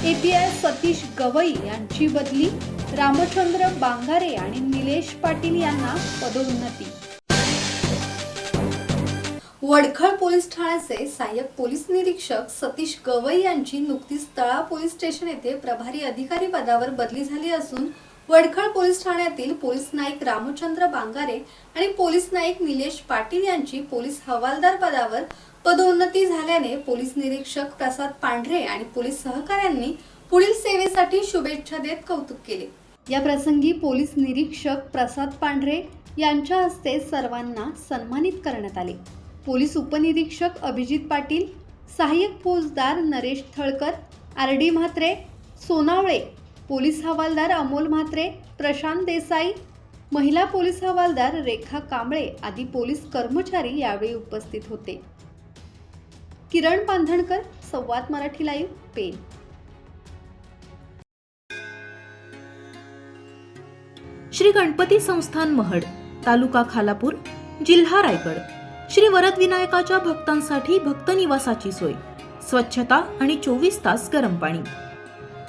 API Satish Gavai यांची बदली रामचंद्र बांगारे आणि निलेश पाटील यांना पदोन्नती. वडखळ पोलीस ठाण्याचे सहाय्यक पोलीस निरीक्षक सतीश गवई यांची नुकतीच तळा पोलीस स्टेशन येथे प्रभारी अधिकारी पदावर बदली झाली असून वडखळ पोलीस ठाण्यातील पोलीस नाईक रामचंद्र बांगारे आणि पोलीस नाईक निलेश पाटील यांची पोलीस हवालदार पदावर पदोन्नती झाल्याने पोलीस निरीक्षक प्रसाद पांढरे आणि पोलीस सहकाऱ्यांनी पुढील सेवेसाठी शुभेच्छा देत कौतुक केले. या प्रसंगी पोलीस निरीक्षक प्रसाद पांढरे यांच्या हस्ते सर्वांना सन्मानित करण्यात आले. पोलीस उपनिरीक्षक अभिजित पाटील सहाय्यक फौजदार Naresh Thalkar R D Mhatre Sonawale police हवालदार अमोल म्हात्रे प्रशांत देसाई महिला पोलीस हवालदार रेखा कांबळे आदी पोलीस कर्मचारी यावेळी उपस्थित होते. किरण बांधणकर संवाद मराठी लाईव्ह पेन श्री गणपती संस्थान महड तालुका खालापूर जिल्हा रायगड. श्री वरद विनायकाच्या भक्तांसाठी भक्त निवासाची सोय. स्वच्छता आणि चोवीस तास गरम पाणी.